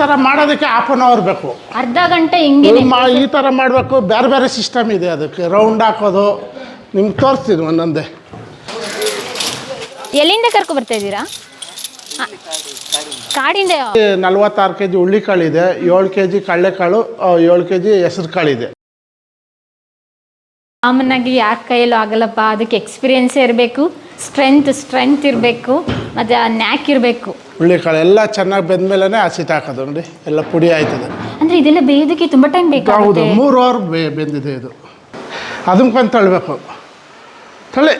ಥರ ಮಾಡೋದಕ್ಕೆ half an hour ಬೇಕು. ಅರ್ಧ ಗಂಟೆ ಹಿಂಗೆ ಮಾ ಈ ಥರ ಮಾಡಬೇಕು ಬೇರೆ ಬೇರೆ ಸಿಸ್ಟಮ್ ಇದೆ ಅದಕ್ಕೆ. ರೌಂಡ್ ಹಾಕೋದು ನಿಮ್ಗೆ ತೋರಿಸ್ತೀನಿ ಒಂದೊಂದೇ. ಎಲ್ಲಿಂದ ಕರ್ಕೊ ಬರ್ತಾ ಇದ್ದೀರಾ? ಕಾಡಿಂದ ನಲ್ವತ್ತಾರು ಕೆ ಜಿ ಹುಳ್ಳಿಕಾಳು ಇದೆ ಏಳು ಕೆ ಜಿ ಕಡಲೆಕಾಳು ಏಳು ಕೆ ಜಿ ಹೆಸರು ಕಾಳಿದೆ ಕಾಮನ್ ಆಗಿ ಯಾರ ಕೈಯಲ್ಲೂ ಆಗಲ್ಲಪ್ಪ ಅದಕ್ಕೆ ಎಕ್ಸ್ಪೀರಿಯನ್ಸೇ ಇರಬೇಕು. ಸ್ಟ್ರೆಂತ್ ಸ್ಟ್ರೆಂತ್ ಇರಬೇಕು ಮತ್ತು ಆ ನ್ಯಾಕ್ ಇರಬೇಕು. ಹುಳ್ಳಿಕಾಳು ಎಲ್ಲ ಚೆನ್ನಾಗಿ ಬೆಂದ್ಮೇಲೆ ಹಸಿಟ್ಟು ಹಾಕೋದು ನೋಡಿ ಎಲ್ಲ ಪುಡಿ ಆಯ್ತದೆ. ಅಂದರೆ ಇದೆಲ್ಲ ಬೇಯೋದಕ್ಕೆ ತುಂಬ ಟೈಮ್ ಹೌದು ಬೇಕಾಗುತ್ತೆ ಮೂರು ಅವರ್ ಬೇ ಬೆಂದಿದೆ ಇದು. ಅದಕ್ಕೆ ಬಂದು ತಳ್ಳಬೇಕು ತಳ್ಳಿ.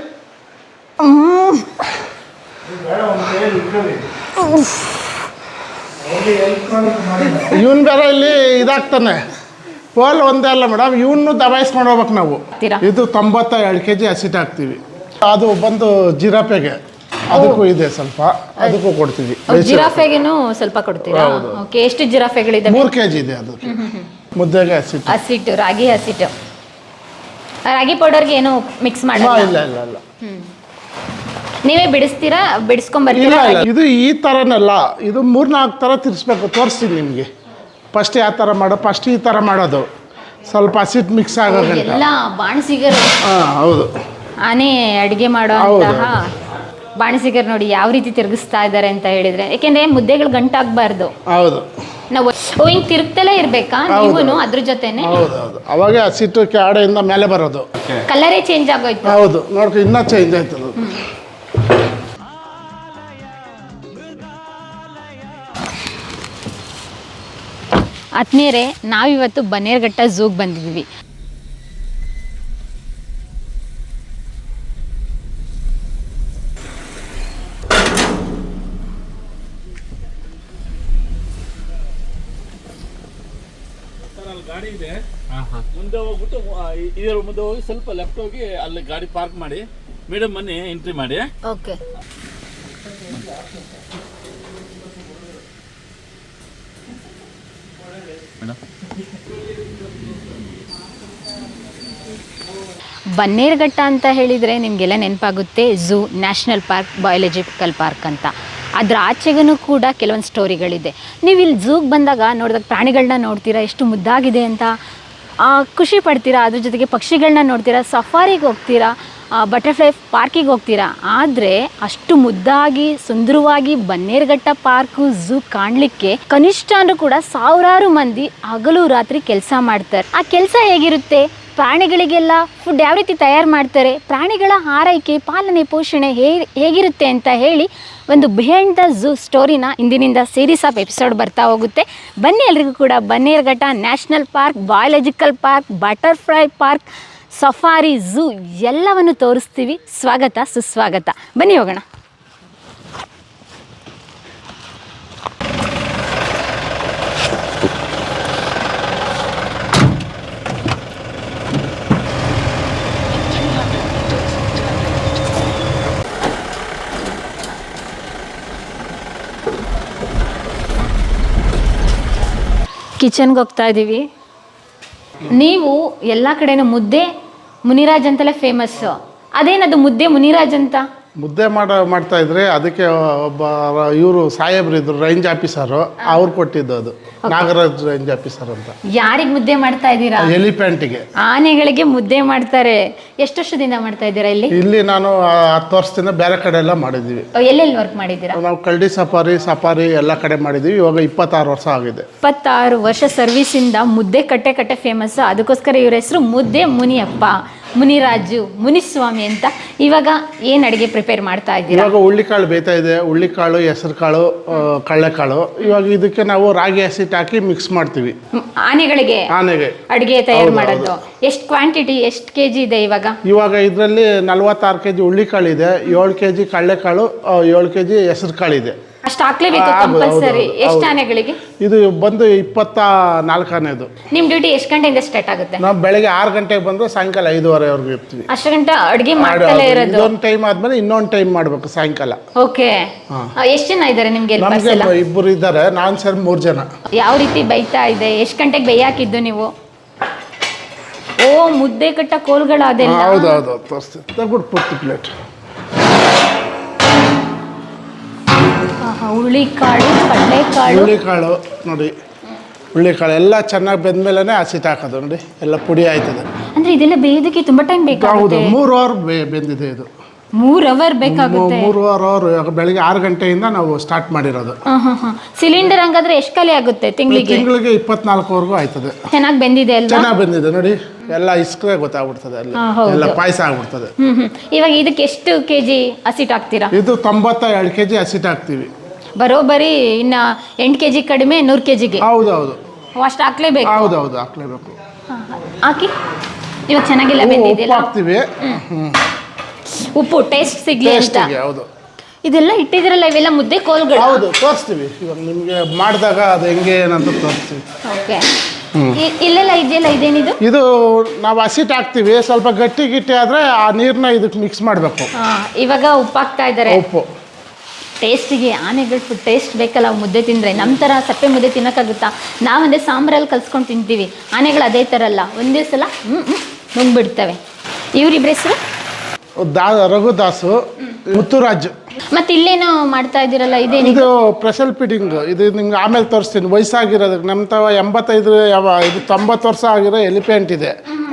ಇವನ್ ಬೇರೆ ಇಲ್ಲಿ ಇದಾಗ್ತಾನೆ. ಪೋಲ್ ಒಂದೇ ಅಲ್ಲ ಮೇಡಮ್ ಇವನು ದಬಾಯಿಸ್ಕೊಂಡು ಹೋಗ್ಬೇಕು ನಾವು? ಇದು ತೊಂಬತ್ತ ಎರಡು ಕೆ ಜಿ ಹಸಿಟ್ಟು ಹಾಕ್ತೀವಿ ಅದು ಬಂದು ಜಿರಾಪೆಗೆ ಅದಕ್ಕೂ ಇದೆ ಸ್ವಲ್ಪ. ಅದಕ್ಕೂ ಕೊಡ್ತೀವಿ. ಜಿರಾಫೆಗೆನೂ ಸ್ವಲ್ಪ ಕೊಡ್ತೀರಾ? ಓಕೆ ಎಷ್ಟು ಜಿರಾಫೆಗಳಿದೆ ಮೂರು ಕೆ ಜಿ ಇದೆ ಅದು. ಮುದ್ದೆಗೆ ಹಸಿಟ್ಟು ಹಸಿಟ್ಟು ರಾಗಿ ಹಸಿಟ್ಟು. ರಾಗಿ ಪೌಡರ್ಗೆ ಏನು ಮಿಕ್ಸ್ ಮಾಡಿ ಮಾಡಲ್ಲ? ಇಲ್ಲ ಇಲ್ಲ ಇಲ್ಲ. ನೀವೇ ಬಿಡಿಸ್ತೀರಾ? ಇಲ್ಲ ಬಿಡಿಸ್ಕೊಂಬರ್ತೀರಾ? ಇಲ್ಲ ಇದು ಈ ಥರನಲ್ಲ ಇದು ಮೂರ್ನಾಲ್ಕು ಥರ ತಿರ್ಸ್ಬೇಕು. ತೋರಿಸ್ತೀನಿ ನಿಮಗೆ. ಫಸ್ಟ್ ಯಾವ ಥರ ಮಾಡೋ? ಫಸ್ಟ್ ಈ ಥರ ಮಾಡೋದು. ಸ್ವಲ್ಪ ಹಸಿಟ್ಟು ಮಿಕ್ಸ್ ಆಗೋ ಗಂಟ. ಎಲ್ಲ ಬಾಣಸಿಗರು. ಹಾಂ ಹೌದು. ಆನೆ ಅಡುಗೆ ಮಾಡೋ ಅಂತಹ ಬಾಣಸಿಗರು ನೋಡಿ ಯಾವ ರೀತಿ ತಿರುಗಿಸ್ತಾ ಇದ್ದಾರೆ ಅಂತ ಹೇಳಿದ್ರೆ ಯಾಕೆಂದ್ರೆ ಮುದ್ದೆಗಳು ಗಂಟಾಗಬಾರ್ದು. ಹೌದು. ನಾವು ಓ ಹಿಂಗ್ ತಿರುಗ್ತಲೇ ಇರ್ಬೇಕಾ? ನೀವುನು ಅದ್ರ ಜೊತೆನೆ? ಹೌದು ಹೌದು. ಅವಾಗೆ ಹಸಿಟ್ಟು ಕ್ಯಾಡೆಯಿಂದ ಮೇಲೆ ಬರೋದು. ಕಲರೇ ಚೇಂಜ್ ಆಗೋಯ್ತು. ಹೌದು. ನೋಡ್ಕೊ ಇನ್ನ ಚೇಂಜ್ ಆಯ್ತು ಆತ್ಮೀಯರೇ ನಾವಿವತ್ತು ಬನ್ನೇರ್ಘಟ್ಟ ಝೂಗ್ ಬಂದಿದ್ದೀವಿ ಅಲ್ಲಿ ಗಾಡಿ ಇದೆ ಮುಂದೆ ಹೋಗ್ಬಿಟ್ಟು ಆ, ಇ- ಇದರ ಮುಂದೆ ಹೋಗಿ ಸ್ವಲ್ಪ ಲೆಫ್ಟ್ ಹೋಗಿ ಅಲ್ಲಿ ಗಾಡಿ ಪಾರ್ಕ್ ಮಾಡಿ ಮೇಡಮ್ ಬನ್ನಿ ಎಂಟ್ರಿ ಮಾಡಿ. ಓಕೆ ಬನ್ನೇರ್ಘಟ್ಟ ಅಂತ ಹೇಳಿದರೆ ನಿಮಗೆಲ್ಲ ನೆನಪಾಗುತ್ತೆ zoo national park biological park ಅಂತ. ಅದರ ಆಚೆಗೂ ಕೂಡ ಕೆಲವೊಂದು ಸ್ಟೋರಿಗಳಿದೆ ನೀವು ಇಲ್ಲಿ ಝೂಗೆ ಬಂದಾಗ ನೋಡಿದಾಗ ಪ್ರಾಣಿಗಳನ್ನ ನೋಡ್ತೀರಾ ಎಷ್ಟು ಮುದ್ದಾಗಿದೆ ಅಂತ? ಖುಷಿ ಪಡ್ತೀರಾ? ಅದ್ರ ಜೊತೆಗೆ ಪಕ್ಷಿಗಳನ್ನ ನೋಡ್ತೀರಾ? ಸಫಾರಿಗೆ ಹೋಗ್ತೀರಾ? ಬಟರ್ಫ್ಲೈ ಪಾರ್ಕಿಗೆ ಹೋಗ್ತೀರಾ? ಆದರೆ ಅಷ್ಟು ಮುದ್ದಾಗಿ, ಸುಂದರವಾಗಿ ಬನ್ನೇರುಘಟ್ಟ ಪಾರ್ಕು, ಝೂ ಕಾಣಲಿಕ್ಕೆ ಕನಿಷ್ಠ ಅಂದ್ರೂ ಕೂಡ ಸಾವಿರಾರು ಮಂದಿ ಹಗಲು ರಾತ್ರಿ ಕೆಲಸ ಮಾಡ್ತಾರೆ. ಆ ಕೆಲಸ ಹೇಗಿರುತ್ತೆ? ಪ್ರಾಣಿಗಳಿಗೆಲ್ಲ ಫುಡ್ ಯಾವ ರೀತಿ ತಯಾರು ಮಾಡ್ತಾರೆ, ಪ್ರಾಣಿಗಳ ಆರೈಕೆ, ಪಾಲನೆ, ಪೋಷಣೆ ಹೇ, ಹೇಗಿರುತ್ತೆ ಅಂತ ಹೇಳಿ ಒಂದು ಬಿಹೈಂಡ್ ದ ಝೂ ಸ್ಟೋರಿನ ಇಂದಿನಿಂದ ಸೀರೀಸ್ ಆಫ್ ಎಪಿಸೋಡ್ ಬರ್ತಾ ಹೋಗುತ್ತೆ. ಬನ್ನಿ ಎಲ್ರಿಗೂ ಕೂಡ Bannerghatta national park biological park butterfly park safari zoo ಎಲ್ಲವನ್ನು ತೋರಿಸ್ತೀವಿ. ಸ್ವಾಗತ, ಸುಸ್ವಾಗತ. ಬನ್ನಿ ಹೋಗೋಣ. ಕಿಚನ್ಗೆ ಹೋಗ್ತಾ ಇದ್ದೀವಿ ನೀವು ಎಲ್ಲ ಕಡೆನೂ ಮುದ್ದೆ ಮುನಿರಾಜ್ ಅಂತಲೇ ಫೇಮಸ್ಸು ಅದೇನದು ಮುದ್ದೆ ಮುನಿರಾಜ್ ಅಂತ? ಮುದ್ದೆ ಮಾಡೋ ಮಾಡ್ತಾ ಇದ್ರೆ ಅದಕ್ಕೆ ಒಬ್ಬ ಇವರು ಸಾಹೇಬ್ರು ಇದ್ರು ರೇಂಜ್ ಆಫೀಸರು ಅವ್ರು. ಕೊಟ್ಟಿದ್ದು ಅದು. ನಾಗರಾಜ್ ರೇಂಜ್ ಆಫೀಸರ್ ಅಂತ. ಯಾರಿಗೆ ಮುದ್ದೆ ಮಾಡ್ತಾ ಇದ್ದೀರಾ? ಎಲಿಫೆಂಟ್ಗೆ. ಆನೆಗಳಿಗೆ ಮುದ್ದೆ ಮಾಡ್ತಾರೆ. ಎಷ್ಟು ದಿನ ಮಾಡ್ತಾ ಇದ್ದೀರಾ ಇಲ್ಲಿ? ಇಲ್ಲಿ ನಾನು ಹತ್ತು ವರ್ಷದಿಂದ ಬೇರೆ ಕಡೆ ಎಲ್ಲ ಮಾಡಿದ್ದೀವಿ. ಎಲ್ಲೆಲ್ಲಿ ವರ್ಕ್ ಮಾಡಿದ್ದೀರಾ? ನಾವು ಕಳ್ಳಿ ಸಫಾರಿ ಸಫಾರಿ ಎಲ್ಲ ಕಡೆ ಮಾಡಿದ್ದೀವಿ. ಇವಾಗ ಇಪ್ಪತ್ತಾರು ವರ್ಷ ಆಗಿದೆ. ಇಪ್ಪತ್ತಾರು ವರ್ಷ ಸರ್ವಿಸಿಂದ ಮುದ್ದೆ ಕಟ್ಟೆ ಕಟ್ಟೆ ಫೇಮಸ್ ಅದಕ್ಕೋಸ್ಕರ ಇವ್ರ ಹೆಸರು ಮುದ್ದೆ ಮುನಿಯಪ್ಪ. ಮುನಿರಾಜು ಮುನಿಸ್ವಾಮಿ ಅಂತ ಇವಾಗ ಏನು ಅಡುಗೆ ಪ್ರಿಪೇರ್ ಮಾಡ್ತಾ ಇದ್ದೀರಾ? ಇವಾಗ ಹುಳ್ಳಿಕಾಳು ಬೇಯ್ತಾ ಇದೆ. ಹುಳ್ಳಿಕಾಳು ಹೆಸರು ಕಾಳು ಕಳ್ಳೆಕಾಳು. ಇವಾಗ ಇದಕ್ಕೆ ನಾವು ರಾಗಿ ಹಸಿಟ್ಟು ಹಾಕಿ ಮಿಕ್ಸ್ ಮಾಡ್ತೀವಿ. ಆನೆಗಳಿಗೆ ಆನೆಗೆ. ಅಡುಗೆ ತಯಾರು ಮಾಡೋದು. ಎಷ್ಟು ಕ್ವಾಂಟಿಟಿ ಎಷ್ಟು ಕೆ ಜಿ ಇದೆ ಇವಾಗ? ಇವಾಗ ಇದರಲ್ಲಿ ನಲ್ವತ್ತಾರು ಕೆ ಜಿ ಹುಳ್ಳಿಕಾಳು ಇದೆ ಏಳು ಕೆ ಜಿ ಕಳ್ಳೆಕಾಳು ಏಳು ಕೆ ಜಿ ಹೆಸರು ಕಾಳು ಇದೆ. ಅಷ್ಟು ಹಾಕ್ಲೇಬೇಕು ಕಂಪಲ್ಸರಿ. ಎಷ್ಟು ಆನೆಗಳಿಗೆ? ಇದು ಬಂದು ಇಪ್ಪತ್ತ ನಾಲ್ಕನೇದು. ನಿಮ್ಮ ಡ್ಯೂಟಿ ಎಷ್ಟು ಗಂಟೆಯಿಂದ ಸ್ಟಾರ್ಟ್ ಆಗುತ್ತೆ? ನಾವು ಬೆಳಗ್ಗೆ ಆರು ಗಂಟೆಗೆ ಬಂದು ಸಾಯಂಕಾಲ ಐದುವರೆವರೆಗೂ ಇರ್ತೀವಿ. ಅಷ್ಟು ಗಂಟೆ ಅಡುಗೆ ಮಾಡ್ತಲೇ ಇರೋದು? ಇದೊಂದು ಟೈಮ್ ಆದ್ಮೇಲೆ ಇನ್ನೊಂದು ಟೈಮ್ ಮಾಡಬೇಕು ಸಾಯಂಕಾಲ. ಓಕೆ. ಎಷ್ಟು ಜನ ಇದ್ದಾರೆ ನಿಮಗೆ ನಮಗೆ ಇಬ್ಬರು ಇದ್ದಾರೆ ನಾನು ಸರ್ ಮೂರು ಜನ. ಯಾವ ರೀತಿ ಬೈತಾ ಇದೆ? ಎಷ್ಟು ಗಂಟೆಗೆ ಬೇಯಾಕಿದ್ದು ನೀವು? ಓ ಮುದ್ದೆ ಕಟ್ಟ ಕೋಲ್ಗಳು ಅದೆಲ್ಲ ಹೌದು ಹೌದು ತೋರಿಸ್ತೀನಿ. ತಗ್ಬಿಟ್ಟು ಪೂರ್ತಿ ಪ್ಲೇಟ್ ಹುಳಿಕಾಳು ಕಡಲೆಕಾಳು ಹುರುಳಿಕಾಳು ನೋಡಿ ಹುಳಿಕಾಳು ಎಲ್ಲ ಚೆನ್ನಾಗಿ ಬೆಂದ್ಮೇಲೆ ಹಸಿಟ್ಟು ಹಾಕೋದು ನೋಡಿ ಎಲ್ಲ ಪುಡಿ ಆಯ್ತದೆ. ಅಂದ್ರೆ ಇದೆಲ್ಲ ಬೇಯೋದಕ್ಕೆ ತುಂಬಾ ಟೈಮ್ ಹೌದು ಬೇಕಾಗುತ್ತೆ ಮೂರು ಅವರ್ ಬೆಂದಿದೆ ಇದು. ಮೂರ್ ಅವರ್ ಬೇಕಾಗುತ್ತೆ? ಮೂರು ಅವರ್ ಬೆಳಿಗ್ಗೆ ಆರು ಗಂಟೆಯಿಂದ ನಾವು ಸ್ಟಾರ್ಟ್ ಮಾಡಿರೋದು. ಸಿಲಿಂಡರ್ ಹಂಗಾದ್ರೆ ಎಷ್ಟು ಖಾಲಿ ಆಗುತ್ತೆ ತಿಂಗಳಿಗೆ? ತಿಂಗಳಿಗೆ ಇಪ್ಪತ್ನಾಲ್ಕುವರೆಗೂ ಆಯ್ತದೆ. ಚೆನ್ನಾಗಿ ಬೆಂದಿದೆ ಅಲ್ವಾ? ಚೆನ್ನಾಗಿ ಬಂದಿದೆ ನೋಡಿ ಎಲ್ಲ ಇಸ್ಕ್ರೆ ಗೊತ್ತಾಗ್ಬಿಡ್ತದೆ ಅಲ್ಲಿ. ಹಾ, ಹೌದು. ಎಲ್ಲ ಪಾಯಸ ಆಗ್ಬಿಡ್ತದೆ. ಹ್ಮ್ ಹ್ಮ್. ಇವಾಗ ಇದಕ್ಕೆ ಎಷ್ಟು ಕೆಜಿ ಹಸಿಟ್ ಹಾಕ್ತೀರಾ? ಇದು ತೊಂಬತ್ತ ಎರಡು ಕೆಜಿ ಹಸಿಟ್ಟು ಹಾಕ್ತೀವಿ. ಬರೋಬ್ಬರಿ ಇನ್ನ ಎಂಟು ಕೆಜಿ ಕಡಿಮೆ ನೂರು ಕೆಜಿಗೆ. ಹೌದು ಹೌದು ಅಷ್ಟು ಹಾಕ್ಲೇಬೇಕು. ಹೌದು ಹೌದು ಹಾಕ್ಲೇಬೇಕು. ಹಾಕಿ. ಇವಾಗ ಚೆನ್ನಾಗಿಲ್ಲ ಬೆಂದಿದೆಯಲ್ಲ? ಹಾಕ್ತೀವಿ. ಉಪ್ಪು ಟೇಸ್ಟ್ ಸಿಗ್ಲಿ ಅಂತ. ಟೇಸ್ಟಿಗೆ ಹೌದು. ಇದೆಲ್ಲ ಇಟ್ಟಿದ್ರಲ್ಲ ಇವೆಲ್ಲ ಮುದ್ದೆ ಕೋಲ್ಗಳು? ಹೌದು ತೋರಿಸ್ತೀವಿ. ಇವಾಗ ನಿಮಗೆ ಮಾಡಿದಾಗ ಅದು ಹೆಂಗೆ ಏನಂತ ತೋರಿಸ್ತೀವಿ. ಓಕೆ. ಇಲ್ಲೆಲ್ಲ ಇದೆಯಲ್ಲ ಇದೇನಿದು? ಇದು ನಾವು ಹಸಿಟ್ಟು ಹಾಕ್ತೀವಿ. ಸ್ವಲ್ಪ ಗಟ್ಟಿ ಗಿಟ್ಟಿ ಆದರೆ ಆ ನೀರನ್ನ ಇದಕ್ಕೆ ಮಿಕ್ಸ್ ಮಾಡಬೇಕು. ಹಾ, ಇವಾಗ ಉಪ್ಪು ಹಾಕ್ತಾ ಇದ್ದಾರೆ. ಉಪ್ಪು. ಟೇಸ್ಟಿಗೆ ಆನೆಗಳ ಫುಡ್ ಟೇಸ್ಟ್ ಬೇಕಲ್ಲ ಅವು ಮುದ್ದೆ ತಿಂದರೆ? ನಮ್ಮ ಥರ ಸಪ್ಪೆ ಮುದ್ದೆ ತಿನ್ನೋಕ್ಕಾಗುತ್ತಾ? ನಾವೊಂದೇ ಸಾಂಬ್ರಲ್ಲಿ ಕಲ್ಸ್ಕೊಂಡು ತಿಂತೀವಿ. ಆನೆಗಳು ಅದೇ ಥರ ಅಲ್ಲ ಒಂದೇ ಸಲ ಹ್ಞೂ ಹ್ಞೂ ನುಂಗ್ಬಿಡ್ತವೆ. ಇವರಿಬ್ಬರ ಹೆಸರು? ದಾ ರಘುದಾಸು ಮುತ್ತುರಾಜು. ಮತ್ತೆ ಇಲ್ಲೇನೋ ಮಾಡ್ತಾ ಇದ್ದೀರಲ್ಲ ಇದೇ ಇದು ಪ್ರೆಷಲ್ ಫೀಡಿಂಗ್ ಇದು ನಿಮ್ಗೆ ಆಮೇಲೆ ತೋರಿಸ್ತೀನಿ. ವಯಸ್ಸಾಗಿರೋದಕ್ಕೆ ನಮ್ಮ ತವ ಎಂಬತ್ತೈದು ಯಾವ ಇದು ತೊಂಬತ್ತು ವರ್ಷ ಆಗಿರೋ ಎಲಿಫೆಂಟ್ ಇದೆ.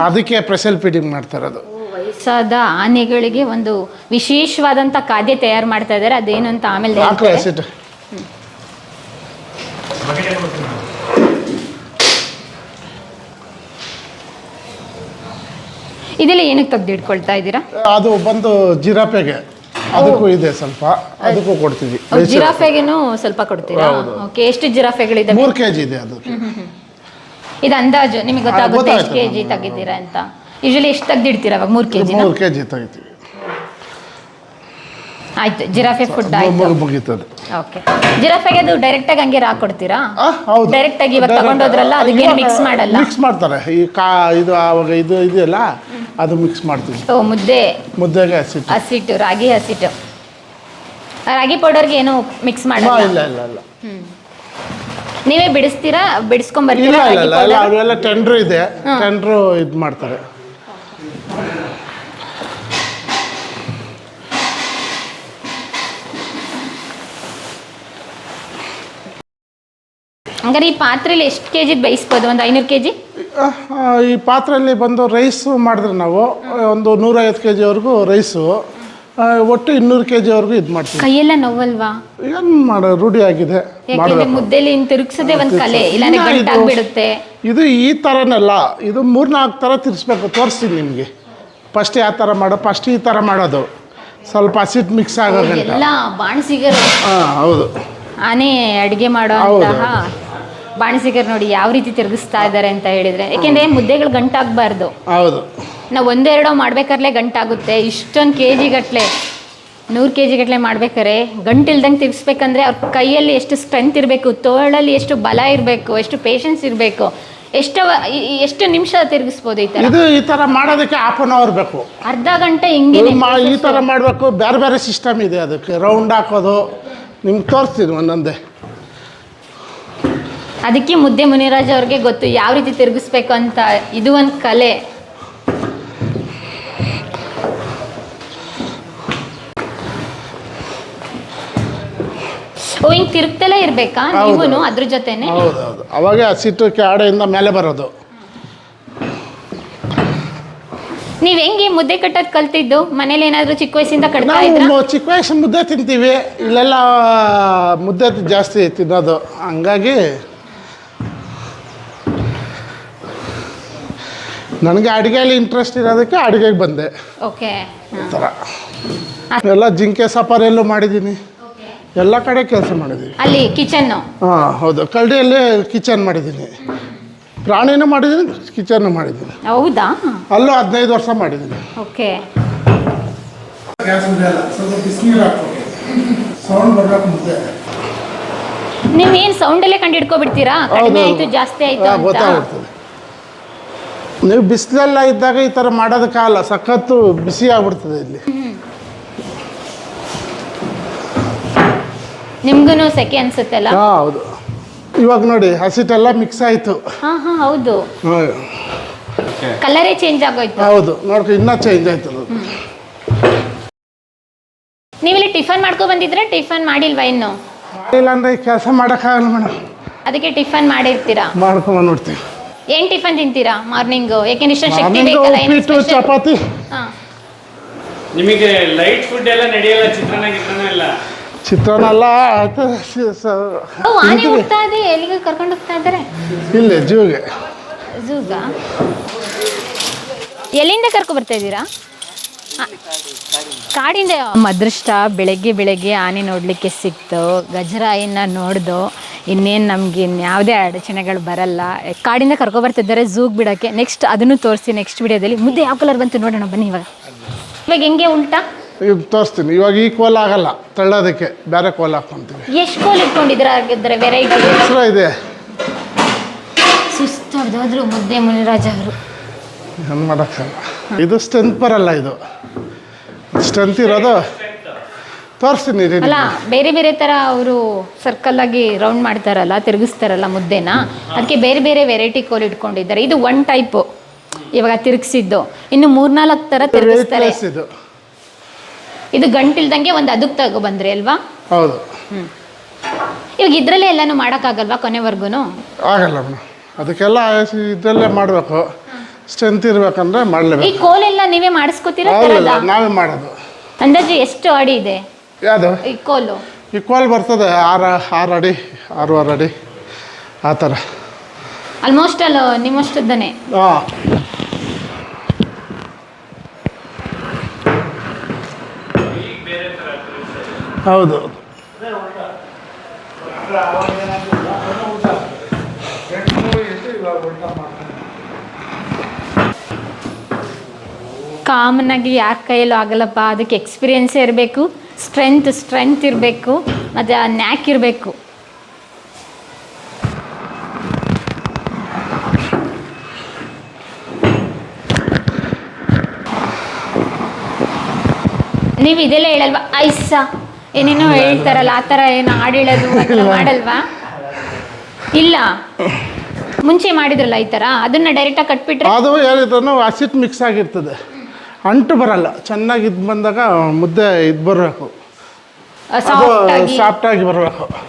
ಅದಕ್ಕೆ ಪ್ರೆಷಲ್ ಫೀಡಿಂಗ್ ಮಾಡ್ತಾ ಇರೋದು. ವಯಸ್ಸಾದ ಆನೆಗಳಿಗೆ ಒಂದು ವಿಶೇಷವಾದಂಥ ಖಾದ್ಯ ತಯಾರು ಮಾಡ್ತಾ ಇದ್ದಾರೆ. ಅದೇನು ಅಂತ ಆಮೇಲೆ ಹೇಳ್ತಾರೆ. ಇದೆಲ್ಲ ಏನಕ್ಕೆ ತೆಗ್ದಿಟ್ಕೊಳ್ತಾ ಇದ್ದೀರಾ? ಅದು ಬಂದು ಜಿರಾಪೆಗೆ ಅದಕ್ಕೂ ಇದೆ ಸ್ವಲ್ಪ. ಅದಕ್ಕೂ ಕೊಡ್ತೀವಿ. ಜಿರಾಫೆಗೆನು ಜಿರಾಫೆಗೇನು ಸ್ವಲ್ಪ ಕೊಡ್ತೀರಾ? ಓಕೆ ಎಷ್ಟು ಜಿರಾಫೆಗಳಿದೆ ಮೂರು ಕೆ ಜಿ ಇದೆ ಅದು. ಇದು ಅಂದಾಜು ನಿಮಗೆ ಗೊತ್ತಾಗುತ್ತೆ ಎಷ್ಟು ಕೆ ಜಿ ತೆಗಿದ್ದೀರಾ ಅಂತ. ಯೂಶಲಿ ಎಷ್ಟು ತೆಗ್ದಿಡ್ತೀರ ಅವಾಗ? ಮೂರು ಕೆ ಜಿನ ಮೂರು ಕೆ ಜಿ ತೆಗಿತೀವಿ. ಆಯ್ತು ಜಿರಾಫೆ ಫುಡ್ ಆಯ್ತು. ಮುಗೀತದೆ. ಓಕೆ ಜಿರಾಫೆಗೆ ಅದು ಡೈರೆಕ್ಟ್ ಆಗಿ ಹಂಗೆ ರಾ ಕೊಡ್ತೀರಾ ಹೌದು. ಡೈರೆಕ್ಟ್ ಆಗಿ ಇವಾಗ ತಗೊಂಡೋದ್ರಲ್ಲ ಅದಕ್ಕೆ ಮಿಕ್ಸ್ ಮಾಡಲ್ಲ? ಮಿಕ್ಸ್ ಮಾಡ್ತಾರೆ. ಈ ಕಾ ಇದು ಆವಾಗ ಇದು ಇದೆಯಲ್ಲ ಅದು ಮಿಕ್ಸ್ ಮಾಡ್ತೀವಿ. ಓ ಮುದ್ದೆ. ಮುದ್ದೆಗೆ ಹಸಿಟ್ಟು. ಹಸಿಟ್ಟು ರಾಗಿ ಹಸಿಟ್ಟು. ರಾಗಿ ರಾಗಿ ಪೌಡರ್ಗೆ ಏನು ಮಿಕ್ಸ್ ಮಾಡಲ್ಲ? ಇಲ್ಲ ಇಲ್ಲ ಇಲ್ಲ. ನೀವೇ ಬಿಡಿಸ್ತೀರಾ? ಬಿಡಿಸ್ಕೊಂಡ್ ಬರ್ತೀರಾ ಇಲ್ಲ ಇಲ್ಲ ಇಲ್ಲ. ಟೆಂಡ್ರು ಇದೆ. ಟೆಂಡ್ರು ಇದು ಮಾಡ್ತಾರೆ. ಹಂಗಾರೆ ಈ ಪಾತ್ರೆಲಿ ಎಷ್ಟು ಕೆ ಜಿ ಬೇಯಿಸ್ಬೋದು? ಒಂದು ಐನೂರು ಕೆ ಜಿ ಈ ಪಾತ್ರೆಯಲ್ಲಿ ಬಂದು ರೈಸ್ ಮಾಡಿದ್ರೆ ನಾವು ಒಂದು ನೂರೈವತ್ತು ಕೆ ಜಿವರೆಗೂ ರೈಸು ಒಟ್ಟು ಇನ್ನೂರು ಕೆ ಜಿವರೆಗೂ ಇದು ಮಾಡ್ತೀವಿ. ಕೈಯೆಲ್ಲ ನೋವಲ್ವಾ? ಏನು ಮಾಡೋ ರೂಢಿ ಆಗಿದೆ. ಯಾಕೆಂದ್ರೆ ಮುದ್ದೆಲಿ ತಿರುಗ್ಸೋದೇ ಒಂದ್ ಕಲೆ ಇಲ್ಲಾಂದ್ರೆ ಇದು- ಗಂಟಾಗ್ಬಿಡುತ್ತೆ ಇದು ಈ ಥರನಲ್ಲ ಇದು ಮೂರ್ನಾಲ್ಕು ಥರ ತಿರ್ಸ್ಬೇಕು ತೋರಿಸ್ತೀನಿ ನಿಮಗೆ. ಫಸ್ಟ್ ಯಾವ ಥರ ಮಾಡೋ ಫಸ್ಟ್ ಈ ಥರ ಮಾಡೋದು. ಸ್ವಲ್ಪ ಹಸಿಟ್ಟು ಮಿಕ್ಸ್ ಆಗೋ ಗಂಟ ಎಲ್ಲ ಬಾಣಸಿಗರು. ಹಾಂ ಹೌದು. ಆನೆ ಅಡುಗೆ ಮಾಡೋ ಅಂತಹ ಬಾಣಸಿಗರು ನೋಡಿ ಯಾವ ರೀತಿ ತಿರುಗಿಸ್ತಾ ಇದ್ದಾರೆ ಅಂತ ಹೇಳಿದ್ರೆ. ಯಾಕೆಂದ್ರೆ ಮುದ್ದೆಗಳು ಗಂಟಾಗಬಾರ್ದು. ಹೌದು. ನಾವು ಒಂದೆರಡೋ ಮಾಡ್ಬೇಕಾರ್ಲೆ ಗಂಟಾಗುತ್ತೆ. ಇಷ್ಟೊಂದು ಕೆ ಜಿ ಗಟ್ಲೆ ನೂರು ಕೆ ಜಿ ಗಟ್ಲೆ ಮಾಡ್ಬೇಕಾರೆ ಗಂಟಿಲ್ದಂಗೆ ತಿರ್ಗಿಸ್ಬೇಕಂದ್ರೆ ಅವ್ರ ಕೈಯಲ್ಲಿ ಎಷ್ಟು ಸ್ಟ್ರೆಂತ್ ಇರಬೇಕು ತೋಳಲ್ಲಿ ಎಷ್ಟು ಬಲ ಇರಬೇಕು ಎಷ್ಟು ಪೇಷನ್ಸ್ ಇರಬೇಕು ಎಷ್ಟು ಎಷ್ಟು ನಿಮಿಷ ತಿರುಗಿಸ್ಬೋದು ಈ ಥರ. ಇದು ಈ ಥರ ಮಾಡೋದಕ್ಕೆ ಹಾಫ್ ಅನ್ ಅವರ್ ಬೇಕು. ಅರ್ಧ ಗಂಟೆ ಹಿಂಗೆ ಈ ಥರ ಮಾಡಬೇಕು. ಬೇರೆ ಬೇರೆ ಸಿಸ್ಟಮ್ ಇದೆ ಅದಕ್ಕೆ. ರೌಂಡ್ ಹಾಕೋದು. ನಿಮ್ಗೆ ತೋರಿಸ್ತೀನಿ ಒಂದೊಂದೇ. ಅದಕ್ಕೆ ಮುದ್ದೆ ಮುನಿರಾಜ್ ಅವ್ರಿಗೆ ಗೊತ್ತು ಯಾವ ರೀತಿ ತಿರುಗಿಸ್ಬೇಕು ಅಂತ. ಇದು ಒಂದು ಕಲೆ. ಓ ಹಿಂಗೆ ತಿರುಗ್ತಲೇ ಇರಬೇಕಾ. ನೀವು ಅದ್ರ ಜೊತೆನೆ? ಹೌದು ಹೌದು. ಅವಾಗೆ ಹಸಿಟ್ಟು ಆಡೆಯಿಂದ ಮೇಲೆ ಬರೋದು. ನೀವ್ ಹೆಂಗೆ ಮುದ್ದೆ ಕಟ್ಟೋದ್ ಕಲ್ತಿದ್ದು? ಮನೇಲಿ ಏನಾದ್ರು ಚಿಕ್ಕ ವಯಸ್ಸಿಂದ ಕಟ್ತಾ ಇದ್ರ? ನಾವು ಚಿಕ್ಕ ವಯಸ್ಸು ಮುದ್ದೆ ತಿಂತೀವಿ. ಇಲ್ಲೆಲ್ಲ ಮುದ್ದೆ ಜಾಸ್ತಿ ತಿನ್ನೋದು. ಹಂಗಾಗಿ ನನಗೆ ಅಡುಗೆಯಲ್ಲಿ ಇಂಟ್ರೆಸ್ಟ್ ಇರೋದಕ್ಕೆ ಅಡುಗೆಗೆ ಬಂದೆ. ಓಕೆ ಈ ಥರ. ಎಲ್ಲ ಜಿಂಕೆ ಸಫಾರಿಯಲ್ಲೂ ಮಾಡಿದ್ದೀನಿ. ಎಲ್ಲ ಕಡೆ ಕೆಲಸ ಮಾಡಿದ್ದೀನಿ. ಅಲ್ಲಿ ಕಿಚನ್ ಹಾಂ ಹೌದು. ಕರಡಿಯಲ್ಲಿ ಕಿಚನ್ ಮಾಡಿದ್ದೀನಿ. ಪ್ರಾಣಿನೂ ಮಾಡಿದ್ದೀನಿ ಕಿಚನ್ನು ಮಾಡಿದ್ದೀನಿ. ಹೌದಾ? ಅಲ್ಲೂ ಹದಿನೈದು ವರ್ಷ ಮಾಡಿದ್ದೀನಿ. ಓಕೆ ಗ್ಯಾಸ್ ಸೌಂಡಲ್ಲೇ ಕಂಡು ಹಿಡ್ಕೊಬಿಡ್ತೀರಾ? ಕಡಿಮೆ ಆಯ್ತು ಜಾಸ್ತಿ ಆಯ್ತು ಗೊತ್ತಾಗ್ಬಿಡ್ತದೆ. ನೀವು ಬಿಸಿಲೆಲ್ಲ ಇದ್ದಾಗ ಈ ಥರ ಮಾಡೋದಕ್ಕಾಗಲ್ಲ ಸಖತ್ತು ಬಿಸಿ ಆಗ್ಬಿಡ್ತದೆ ಇಲ್ಲಿ. ನಿಮ್ಗೂನು ಸೆಕೆ ಅನ್ಸುತ್ತಲ್ಲ? ಹಾಂ ಹೌದು. ಇವಾಗ ನೋಡಿ ಹಸಿಟ್ಟೆಲ್ಲ ಮಿಕ್ಸ್ ಆಯಿತು. ಹಾ ಹಾ ಹೌದು. ಕಲರೇ ಚೇಂಜ್ ಆಗೋಯ್ತು. ಹೌದು ನೋಡ್ಕೊ ಇನ್ನೂ ಚೇಂಜ್ ಆಯ್ತದ ನೀವಿಲ್ಲಿ ಟಿಫನ್ ಮಾಡ್ಕೊ ಬಂದಿದ್ರೆ ಟಿಫನ್ ಮಾಡಿಲ್ವಾ ಇನ್ನು? ಮಾಡಿಲ್ಲ ಅಂದ್ರೆ ಕೆಲಸ ಮಾಡೋಕ್ಕಾಗಲ್ಲ ಮೇಡಮ್. ಅದಕ್ಕೆ ಟಿಫನ್ ಮಾಡಿರ್ತೀರಾ? ಮಾಡ್ಕೊಂಬಂದ್ಬಿಡ್ತೀವಿ ಏನ್ ಟಿಫನ್ ತಿಂತೀರಾ? ಮಾರ್ನಿಂಗ್? ಯಾಕೆಂದ್ರೆ ಇಷ್ಟೊಂದು ಶಕ್ತಿ ಬೇಕಲ್ಲ ಏನು ಉಪ್ಪಿಟ್ಟು special? ಚಪಾತಿ. ಹಾ. ನಿಮಗೆ ಲೈಟ್ ಫುಡ್ ಎಲ್ಲ ನಡೆಯಲ್ಲ ಚಿತ್ರಾನ್ನ ಗಿತ್ರಾನ್ನ ಎಲ್ಲ? ಚಿತ್ರಾನ್ನ ಎಲ್ಲ ಆಯ್ತು ಸಿ- ಸ- ಓ ಆನೆ ತಿಂತೀವಿ. ಹೋಗ್ತಾ ಇದೆ ಎಲ್ಲಿಗೆ ಕರ್ಕೊಂಡು ಹೋಗ್ತಾ ಇದ್ದಾರೆ? ಇಲ್ಲಿ ಜೂಗೆ. ಝೂಗ ಎಲ್ಲಿಂದ ಕರ್ಕೊ ಬರ್ತಾ ಇದ್ದೀರಾ? ಆ, ಕಾಡಿಂದ? ನಮ್ಮ ಅದೃಷ್ಟ ಬೆಳಗ್ಗೆ ಬೆಳಗ್ಗೆ ಆನೆ ನೋಡಲಿಕ್ಕೆ ಸಿಕ್ತು ಗಜರಾಯಿನ ನೋಡ್ದು ಇನ್ನೇನು ನಮಗೆ ಇನ್ಯಾವುದೇ ಅಡಚಣೆಗಳು ಬರಲ್ಲ. ಕಾಡಿಂದ ಕರ್ಕೊ ಬರ್ತಿದ್ದಾರೆ ಝೂಗ್ ಬಿಡೋಕ್ಕೆ. ನೆಕ್ಸ್ಟ್ ಅದನ್ನು ತೋರಿಸಿ ನೆಕ್ಸ್ಟ್ ವಿಡಿಯೋದಲ್ಲಿ. ಮುದ್ದೆ ಯಾವ ಕಲರ್ ಬಂತು ನೋಡೋಣ ಬನ್ನಿ ಇವಾಗ. ಇವಾಗ ಹೆಂಗೆ ಉಲ್ಟಾ ತೋರಿಸ್ತೀನಿ. ಇವಾಗ ಈ ಕೋಲ್ ಆಗಲ್ಲ. ತಳ್ಳೋದಕ್ಕೆ ಬೇರೆ ಕೋಲ್ ಹಾಕ್ಕೊಂತೀವಿ. ಎಷ್ಟು ಕೋಲ್ ಇಟ್ಕೊಂಡಿದ್ರೆ ಹಾಗಿದ್ರೆ ವೆರೈಟಿ ಹೆಸರು ಇದೆ. ಸುಸ್ತಾಡ್ದೋದ್ರು ಮುದ್ದೆ ಮುನಿರಾಜ ಅವರು. ಏನು ಮಾಡೋಕ್ಕಲ್ಲ ಇದು ಸ್ಟ್ರೆಂತ್ ಬರಲ್ಲ ಇದು. ಸ್ಟ್ರೆಂತ್ ಇರೋದು ತೋರಿಸ್ತೀನಿ ರೀ ಅಲ್ಲ ಬೇರೆ ಬೇರೆ ತರ ಅವರು ಸರ್ಕಲ್ ಆಗಿ ರೌಂಡ್ ಮಾಡ್ತಾರಲ್ಲ ತಿರುಗಿಸ್ತಾರಲ್ಲ ಮುದ್ದೆನ? ಅದಕ್ಕೆ ಬೇರೆ ಬೇರೆ ವೆರೈಟಿ ಕೋಲ್ ಇಟ್ಕೊಂಡಿದ್ದಾರೆ. ಇದು ಒನ್ ಟೈಪ್ ಇವಾಗ ತಿರುಗಿಸಿದ್ದು. ಇನ್ನು ಮೂರ್ನಾಲ್ಕು ತರ ತಿರುಗಿಸ್ತಾರೆ. ಇದು ಇದು ಗಂಟಿಲ್ದಂಗೆ ಒಂದು ಅದಕ್ಕೆ ತಗೋ ಬಂದ್ರಿ ಅಲ್ವಾ? ಹೌದು. ಇವಾಗ ಇದ್ರಲ್ಲೇ ಎಲ್ಲಾನು ಮಾಡೋಕ್ಕಾಗಲ್ವಾ ಕೊನೆವರೆಗೂ ಆಗಲ್ಲ ಮೇಡಮ್. ಅದಕ್ಕೆಲ್ಲ ಇದರಲ್ಲೇ ಮಾಡಬೇಕು. ಸ್ಟ್ರೆಂತ್ ಇರ್ಬೇಕಂದ್ರೆ ಈ ಮಾಡಲೇಬೇಕು ಕೋಲೆಲ್ಲ ನೀವೇ ಮಾಡಿಸ್ಕೋತೀರಾ ನಾವೇ ಮಾಡೋದು. ಅಂದಾಜು ಎಷ್ಟು ಅಡಿ ಇದೆ? ಯಾವುದು? ಈ ಕೋಲು. ಈ ಕೋಲ್ ಬರ್ತದೆ ಆರು ಆರು ಅಡಿ ಆರೂವರೆ ಅಡಿ ಆ ಥರ. ಆಲ್ಮೋಸ್ಟ್ ಅಲ್ಲ ನಿಮ್ಮಷ್ಟಿದ್ದಾನೆ ಹಾಂ ಹೌದು. ಕಾಮನ್ ಆಗಿ ಯಾರ ಕೈಯಲ್ಲೂ ಆಗಲ್ಲಪ್ಪ ಅದಕ್ಕೆ ಎಕ್ಸ್ಪೀರಿಯನ್ಸೇ ಇರಬೇಕು. ಸ್ಟ್ರೆಂತ್ ಸ್ಟ್ರೆಂತ್ ಇರಬೇಕು ಮತ್ತು ಆ ನ್ಯಾಕ್ ಇರಬೇಕು. ನೀವು ಇದೆಲ್ಲ ಹೇಳಲ್ವಾ? ಐಸ ಏನೇನೋ ಹೇಳ್ತಾರಲ್ಲ ಆ ಥರ ಏನು ಹಾಡು ಹೇಳೋದು ಆ ಮಾಡಲ್ವಾ? ಇಲ್ಲ. ಮುಂಚೆ ಮಾಡಿದ್ರಲ್ಲ ಈ ಥರ? ಅದನ್ನ ಡೈರೆಕ್ಟಾಗಿ ಕಟ್ಬಿಟ್ರೆ? ಅದು ಹೇಳಿದ್ರು ಅಸಿಟ್ ಮಿಕ್ಸ್ ಆಗಿರ್ತದೆ. ಅಂಟು ಬರಲ್ಲ. ಚೆನ್ನಾಗಿ ಇದು ಬಂದಾಗ ಮುದ್ದೆ ಇದು ಬರಬೇಕು. ಸಾಫ್ಟಾಗಿ ಬರಬೇಕು.